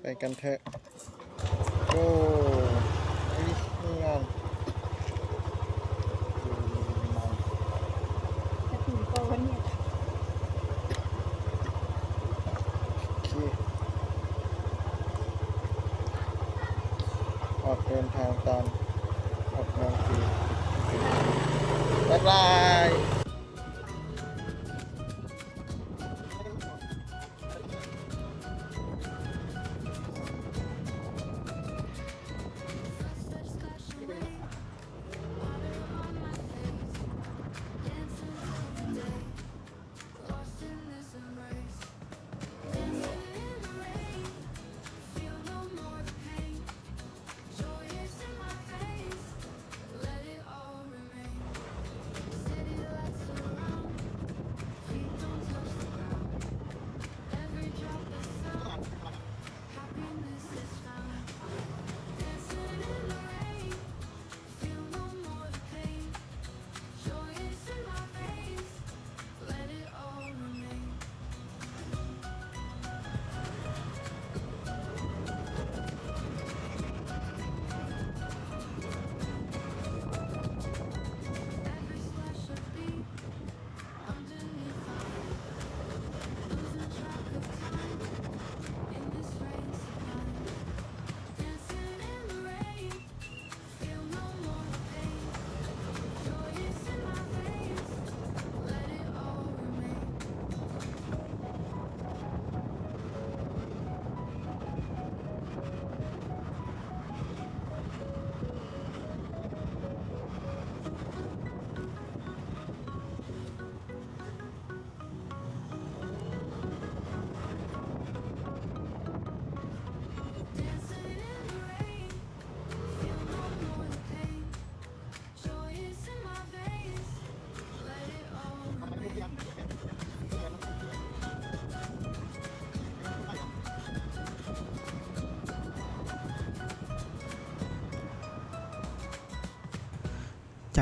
ไปกันเถอะโอ้ยนี่งานจะถึงโตวันเนี่ยโอเคออกเดินทางตอนหกโมงสี่บ๊ายบาย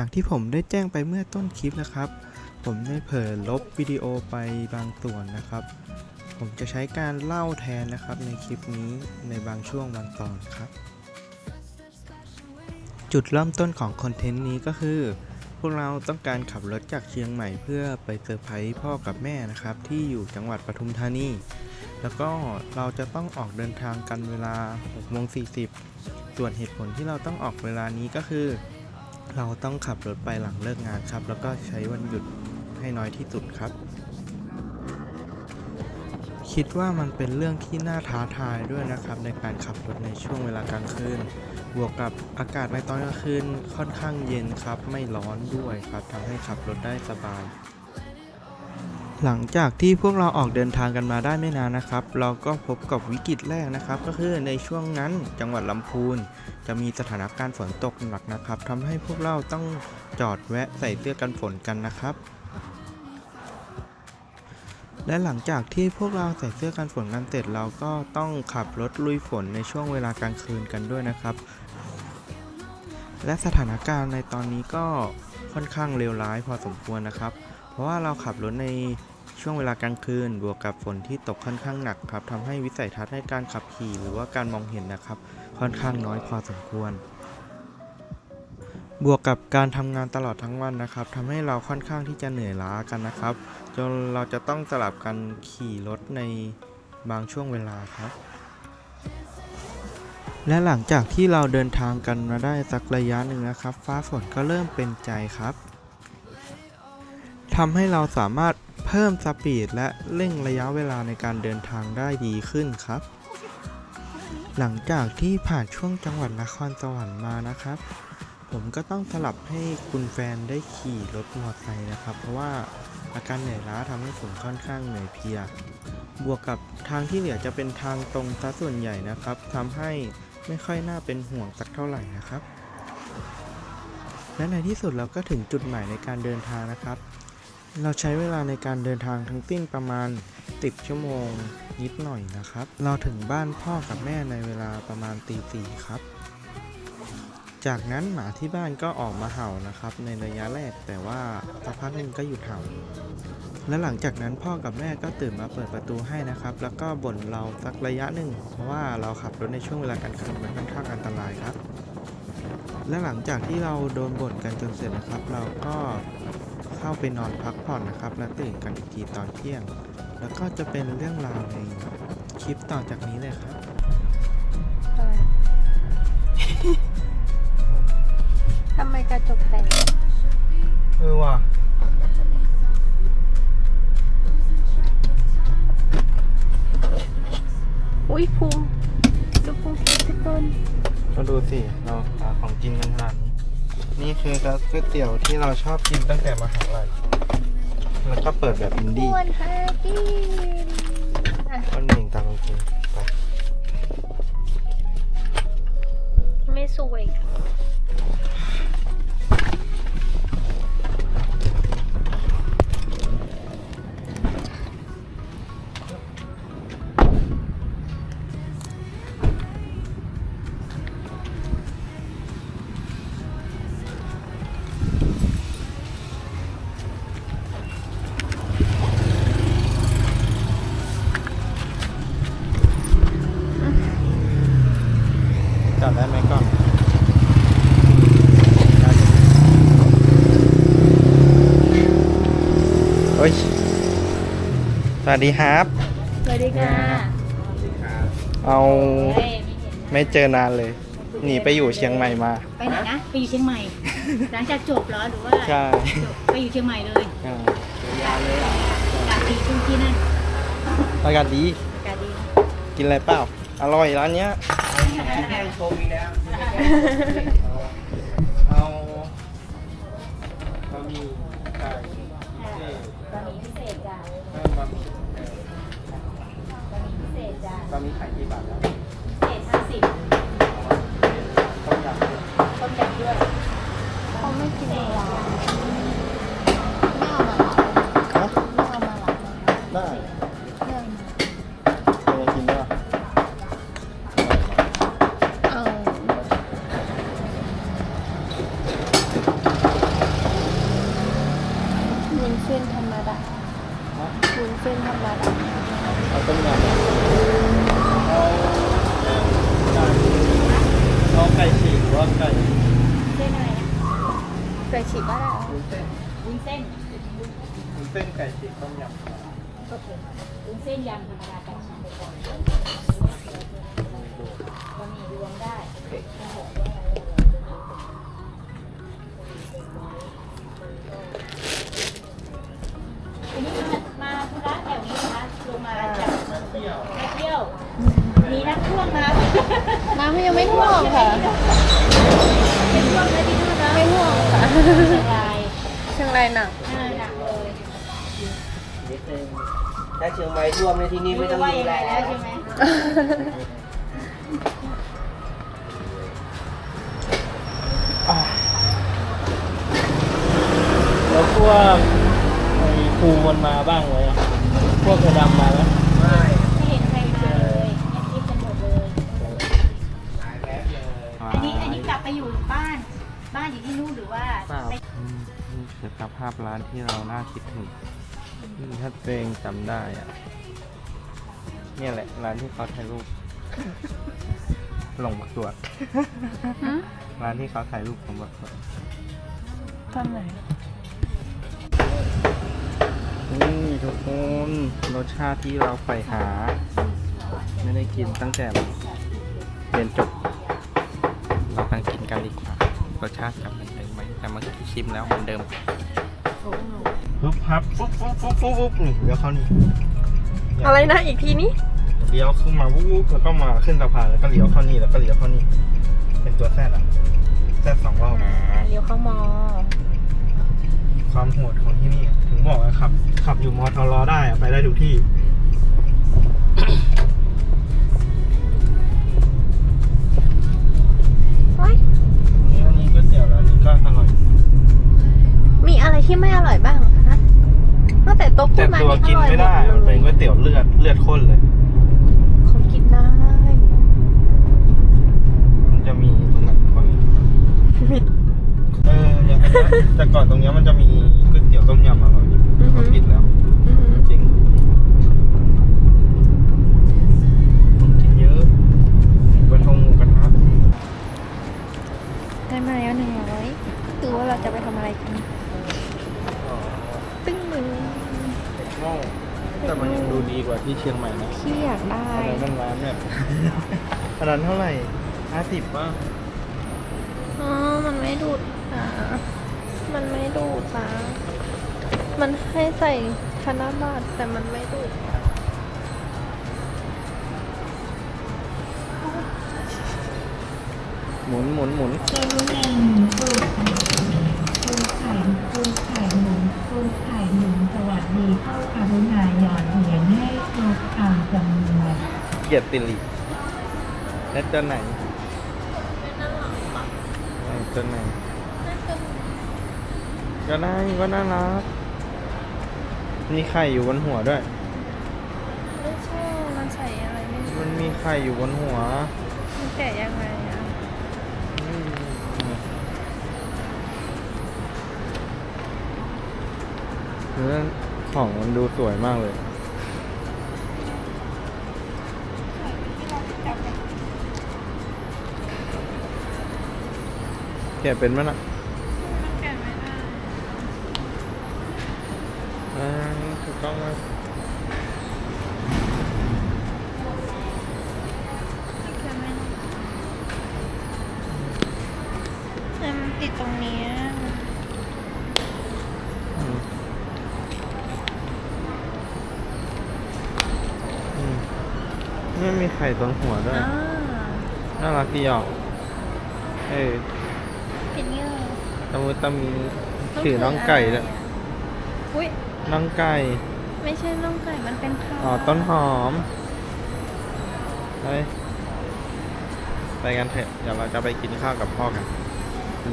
จากที่ผมได้แจ้งไปเมื่อต้นคลิปนะครับ ผมได้เผยลบวิดีโอไปบางส่วนนะครับ ผมจะใช้การเล่าแทนนะครับในคลิปนี้ในบางช่วงบางตอนครับ จุดเริ่มต้นของคอนเทนต์นี้ก็คือ พวกเราต้องการขับรถจากเชียงใหม่เพื่อไปเซอร์ไพรส์พ่อกับแม่นะครับ ที่อยู่จังหวัดปทุมธานีแล้วก็เราจะต้องออกเดินทางกันเวลา6โมง40 ส่วนเหตุผลที่เราต้องออกเวลานี้ก็คือ เราต้องขับรถไปหลังเลิกงานครับ แล้วก็ใช้วันหยุดให้น้อยที่สุดครับ คิดว่ามันเป็นเรื่องที่น่าท้าทายด้วยนะครับ ในการขับรถในช่วงเวลากลางคืน บวกกับอากาศในตอนกลางคืนค่อนข้างเย็นครับ ไม่ร้อนด้วยครับทำให้ขับรถได้สบาย หลังจากที่พวกเราออกเดินทางกันมาได้ไม่นานนะครับ เราก็พบกับวิกฤตแรกนะครับ ก็คือในช่วงนั้นจังหวัดลำพูน จะมีสถานการณ์ฝนตกหนักนะครับทำให้พวกเราต้องจอดแวะใส่เสื้อกันฝนกันนะครับ และหลังจากที่พวกเราใส่เสื้อกันฝนกันเสร็จเราก็ต้องขับรถลุยฝนในช่วงเวลากลางคืนกันด้วยนะครับ และสถานการณ์ในตอนนี้ก็ค่อนข้างเลวร้ายพอสมควรนะครับ เพราะว่าเราขับรถใน ช่วงเวลากลางคืนบวกกับฝนที่ตกค่อนข้างหนักครับทำให้วิสัยทัศน์ในการขับขี่หรือว่าการมองเห็นนะครับ ค่อนข้างน้อยพอสมควร บวกกับการทำงานตลอดทั้งวันนะครับทำให้เราค่อนข้างที่จะเหนื่อยล้ากันนะครับ จนเราจะต้องสลับกันขี่รถในบางช่วงเวลาครับและหลังจากที่เราเดินทางกันมาได้สักระยะหนึ่งนะครับ ฟ้าฝนก็เริ่มเป็นใจครับทำให้เราสามารถ เพิ่มสปีดและเร่งระยะเวลาในการเดินทางได้ดีขึ้นครับ หลังจากที่ผ่านช่วงจังหวัดนครสวรรค์มานะครับ ผมก็ต้องสลับให้คุณแฟนได้ขี่รถมอเตอร์ไซค์นะครับ เพราะว่าอาการเหนื่อยล้าทำให้ผมค่อนข้างเหนื่อยเพลีย บวกกับทางที่เหลือจะเป็นทางตรงซะส่วนใหญ่นะครับทำให้ไม่ค่อยน่าเป็นห่วงสักเท่าไหร่นะครับและในที่สุดเราก็ถึงจุดหมายในการเดินทางนะครับ เราใช้เวลาในการเดินทางทั้งสิ้นประมาณ 10 ชั่วโมงนิดหน่อยนะครับ เราถึงบ้านพ่อกับแม่ในเวลาประมาณตีสี่ครับ จากนั้นหมาที่บ้านก็ออกมาเห่านะครับ ในระยะแรกแต่ว่าสักพักหนึ่งก็หยุดเห่า และหลังจากนั้นพ่อกับแม่ก็ตื่นมาเปิดประตูให้นะครับ แล้วก็บ่นเราสักระยะหนึ่ง เพราะว่าเราขับรถในช่วงเวลากลางคืนมันค่อนข้างอันตรายครับ และหลังจากที่เราโดนบ่นกันจนเสร็จนะครับ เราก็ เข้าไปนอนพักผ่อนนะครับ และตื่นกันอีกทีตอนเที่ยง แล้วก็จะเป็นเรื่องราวในคลิปต่อจากนี้เลยครับทำไมกระจกแตกเออว่ะอุ้ยพุงดูพุงทุกคนก็ดูสิ เราหาของกินกันขนาดนี้ นี่คือร้านก๋วยเตี๋ยวที่เราชอบกินตั้งแต่มหาลัยแล้วก็เปิดแบบอินดี้อ้วนฮากินอะก็หนึ่งตามจริงไปไม่สวย วัสดีครับ สวัสดีค่ะเอาเฮ้ยไม่เห็นไม่เจอนานเลย หนีไปอยู่เชียงใหม่มา ไปไหนนะไปอยู่เชียงใหม่ หลังจากจบเหรอหรือว่าใช่ จบไปอยู่เชียงใหม่เลยอ่าอากาศดีช่วงที่นั่นอากาศดีอากาศดีกินอะไรเปล่า อร่อยร้านเนี้ยเอาบะหมี่ไก่ ศษจ้ะบะหมี่ไข่กี่บาทแล้วพิเศษห้าสิบต้มยำต้มยำด้วยเขาไม่กินหวานไม่เอามาหรอ ฮะ ไม่เอามาหรอ ได้ เรื่อง เออกินได้ปะ เอาวุ้นเส้นธรรมดา ฮะ วุ้นเส้นธรรมดา เอาต้มยำอะเอาไก่เอาไก่ฉีกหรือว่าไก่ เส้นอะไรนะ ไก่ฉีกก็ได้ วุ้นเส้น วุ้นเส้น วุ้นเส้นไก่ฉีกต้มยำ โอเควุ้น เส้นยำธรรมดาไก่ฉีกไปก่อนบะหมี่รวมได้อันนี้มามาธุระแถวนี้นะคะลงมาจากเมืองเที่ยวมาเที่ยว มีนักท่วงมาน้ำยังไม่ท่วมค่ะ เป็นช่วงเลยที่นู่นเนอะไม่ท่วมค่ะเชียงรายเชียงรายหนัก ถ้าเชียงใหม่ท่วมในที่นี้ไม่ไม่ต้รู้องว่าดูยังแลไงแล้วใช่ไหมแล้วพวกไอ้ครูมันมาบ้างไหมอะพวกกระดำมาไหมไม่ไม่เห็นใครมาเลยเงียบกริบกันหมดเลย หายแป๊บเดียวเลย อันนี้อันนี้กลับไปอยู่บ้าน บ้านอยู่ที่นู่นหรือว่า เปล่าไปอืมนี่คือสภาพร้านที่เราน่าคิดถึงอืม ถ้าตัวเองจำได้อะเนี่ยแหละร้านที่เขาถ่ายรูปลงบักตรวจร้านที่เขาถ่ายรูปลงบักตรวจตอนไหนนี่ทุกคนรสชาติที่เราใฝ่หา ไม่ได้กินตั้งแต่เรียนจบ เราตั้งกินกันดีกว่ารสชาติจะเหมือนเดิมไหมแต่เมื่อกี้ชิมแล้วเหมือนเดิม ปุ๊บครับปุ๊บปุ๊บปุ๊บปุ๊บปุ๊บนี่เดี๋ยวเขานี่อะไรนะอีกทีนี้เลี้ยวขึ้นมาปุ๊บปุ๊บแล้วก็มาขึ้นสะพานแล้วก็เลี้ยวเข้านี่แล้วก็เลี้ยวเข้านี่ เป็นตัวแซดอะแซดสองรอบอ่าเลี้ยวเข้ามอ ความโหดของที่นี่อะถึงบอกว่าขับ ขับอยู่มอทอรอได้อะไปได้ทุกที่ พูแต่ดมาตัวนี่กินอร่อยไม่หมได้ดมันเลเป็นยก๋วยเตี๋ยวเลือดเลือดข้นเลย เขากินได้มันจะมีตรงไหนบ้างเอออย่างอันเนี้ยแต่ก่อนตรงเนี้ยมันจะมีก๋วยเตี๋ยวต้มยำอร่อยเขาปิดแล้ว ดูดีกว่าที่เชียงใหม่นะพี่อยากได้ อันนั้นมันร้านแบบอันนั้นเท่าไหร่ห้าสิบป่ะอ๋อ มันไม่ดูดอะมันไม่ดูดนะมันให้ใส่ธนบัตรแต่มันไม่ดูดหมุนหมุนหมุนกรุณาหมุนปูไข่ปูไข่หมุนปูไข่หมุนส วัสดีเข้ากรุณาหย่อนเหรียญให้ครบตามจำนวนเกียรติลิแล้วตัวไหนเออตัวไหนก็ได้ก็น่ารักมีไข่อยู่บนหัวด้วย ไม่ใช่ มันใส่อะไรไม่รู้มันมีไข่อยู่บนหัว มันแกะยังไงอะ อืม เรื่องของมันดูสวยมากเลย แกะเป็นมั้ยน่ะมันแกะไม่ได้อ่าถูกต้องไหมมันแกะไม่ได้แต่มันติดตรงนี้ย อืมอืมไม่มีไข่ตรงหัวด้วยอ่าน่ารักดีอะเออผิดเงี้ยตะมุตะมีถือน้องไก่ด้วยอุ้ยน้องไก่ ไม่ใช่น้องไก่ มันเป็นข้าวอ๋อ ต้นหอมไปไปกันเถอะ เดี๋ยวเราจะไปกินข้าวกับพ่อกัน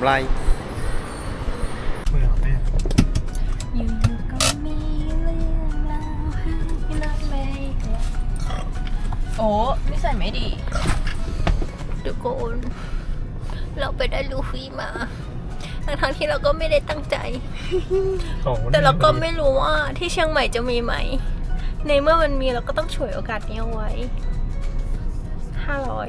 ไร โอ้นิสัยไม่ดีทุกคนเราไปได้ลูฟี่มา ทั้งๆที่เราก็ไม่ได้ตั้งใจ แต่เราก็ไม่รู้ว่าที่เชียงใหม่จะมีไหม ในเมื่อมันมีเราก็ต้องฉวยโอกาสนี้เอาไว้ห้าร้อย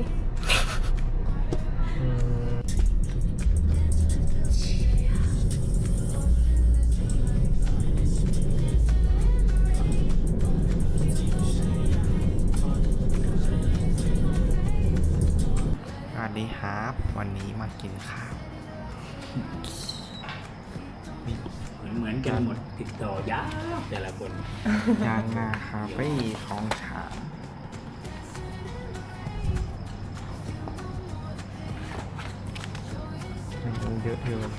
ยางนาคาเฟ่ของฉางมันเยอะเยอะ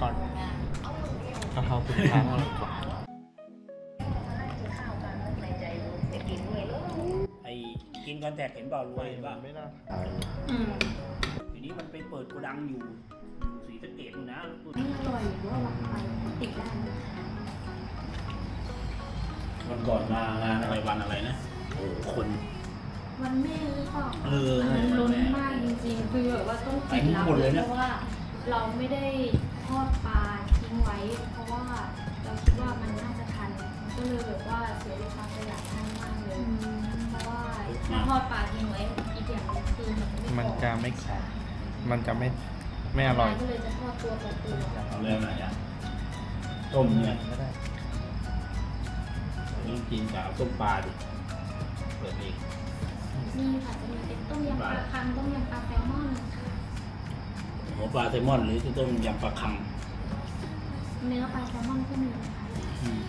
ก่อนกะเพราคุณค้างอะไรก่อนไอ้กินคอนแทคเห็นเปล่ารวยเห็นเปล่าไม่น่าขายอืมทีนี้มันไปเปิดโกดังอยู่สีสะเกดนู่นนะวันก่อนมางานอะไรวันอะไรนะโอ้โหคนมันไม่หรือเปล่าเออมันนั่นล้นแหละมากจริงๆ คือแบบว่าต้องปิดเต็มรับหมดเลยเพนะราะว่า เราไม่ได้ ทอดปลาทิ้งไว้ เพราะว่าเราคิดว่ามันน่าจะทันก็เลยแบบว่าเสียลูกค้าไปหลายท่านมากเลยเพราะว่าถ้าทอดปลาทิ้งไว้อีกอย่างหนึงคือมันไม่มันกรอบจะไม่แข็งมันจะไม่ไม่อร่อยก็เลยจะทอดตัวต่อตัวเอาเรื่องไหนอะต้มเนี่ยไม่ได้ต้องกินกับต้มปลาดิเปิดอีกนี่ค่ะจะมีเป็นต้มยำปลาคังต้มยำปลาแซลมอนค่ะ หัวปลาแซลมอนหรือที่ต้มยำปลาคังเนื้อปลาแซลมอนก็มีนะคะอืม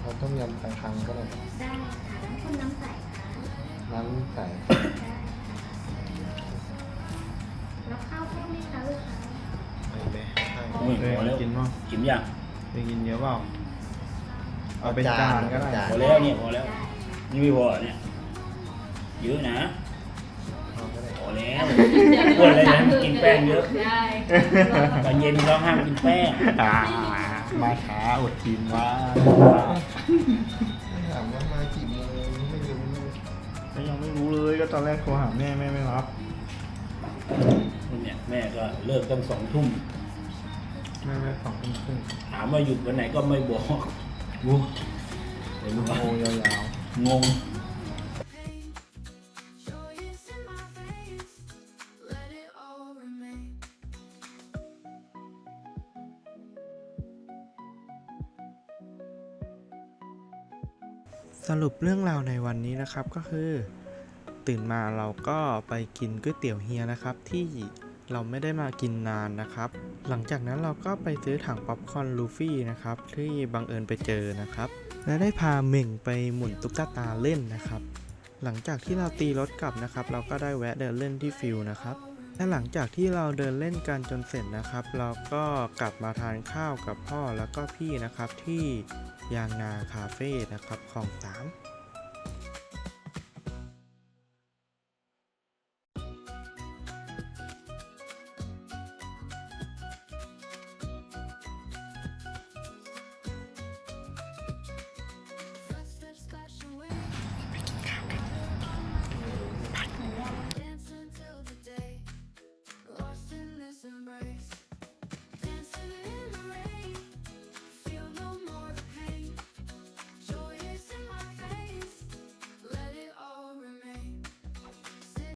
เราต้มยำปลาคังก็ได้ได้ค่ะน้ำข้นน้ำใสค่ะน้ำใสได้ค่ะแล้วข้าวเพิ่มไหมคะลูกค้าไปเลยใช่โอ้ยพอแล้วกินมั้งกินยังจะกินเยอะเปล่าเอาเป็นจานก็ได้ พอแล้วเนี่ยพอแล้ว นี่ไม่พอเหรอเนี่ยเยอะนะเอาก็ได้พอ แล้วอ้วนเลยนะกินแป้งเยอะ ได้ตอนเย็นร้องห้ามกินแป้งอ่ามาช้าอดกินว่าถามว่ามากี่โมงไม่รู้ก็ยังไม่รู้เลยก็ตอนแรกโทรหาแม่แม่ไม่รับเนี่ยแม่ก็เลิกตั้งสองทุ่มแม่แม่สองทุ่มครึ่งถามว่าหยุดวันไหนก็ไม่บอกกูเห็นไหมโอ้ยาวงง สรุปเรื่องราวในวันนี้นะครับก็คือ ตื่นมาเราก็ไปกินก๋วยเตี๋ยวเฮียนะครับ ที่เราไม่ได้มากินนานนะครับ หลังจากนั้นเราก็ไปซื้อถังป๊อปคอร์นลูฟี่นะครับ ที่บังเอิญไปเจอนะครับ และได้พาเหม่งไปหมุนตุ๊กตาเล่นนะครับ หลังจากที่เราตีรถกลับนะครับ เราก็ได้แวะเดินเล่นที่ฟิลนะครับและหลังจากที่เราเดินเล่นกันจนเสร็จนะครับ เราก็กลับมาทานข้าวกับพ่อแล้วก็พี่นะครับที่ ยางนาคาเฟ่นะครับของสาม